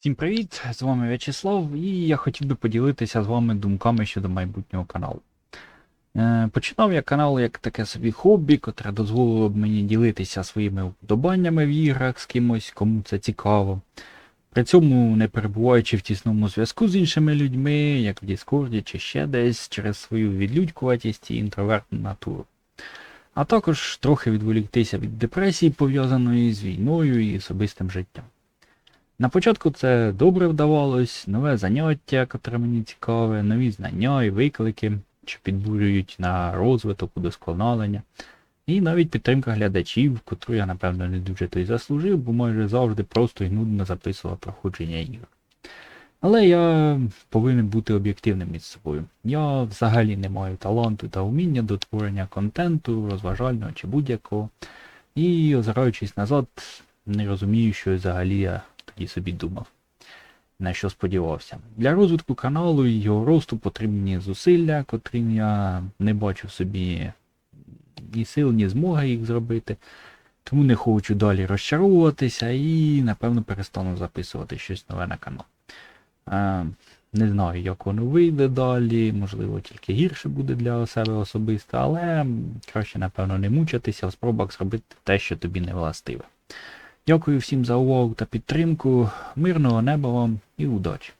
Всім привіт! З вами В'ячеслав, і я хотів би поділитися з вами думками щодо майбутнього каналу. Е, починав я канал як таке собі хобі, котре дозволило б мені ділитися своїми вподобаннями в іграх з кимось, кому це цікаво. При цьому не перебуваючи в тісному зв'язку з іншими людьми, як в Діскорді чи ще десь, через свою відлюдькуватість і інтровертну натуру. А також трохи відволіктися від депресії, пов'язаної з війною і особистим життям. На початку це добре вдавалось, нове заняття, котре мені цікаве, нові знання і виклики, що підбурюють на розвиток, удосконалення, і навіть підтримка глядачів, котру я, напевно, не дуже то й заслужив, бо майже завжди просто і нудно записував проходження ігор. Але я повинен бути об'єктивним із собою. Я взагалі не маю таланту та вміння до творення контенту, розважального чи будь-якого. І, озираючись назад, не розумію, що взагалі я тоді собі думав, на що сподівався. Для розвитку каналу і його росту потрібні зусилля, котрі я не бачу собі ні сил, ні змоги їх зробити. Тому не хочу далі розчаровуватися і, напевно, перестану записувати щось нове на канал. Не знаю, як воно вийде далі, можливо, тільки гірше буде для себе особисто, але краще, напевно, не мучитися в спробах зробити те, що тобі не властиве. Дякую всім за увагу та підтримку. Мирного неба вам і удачі!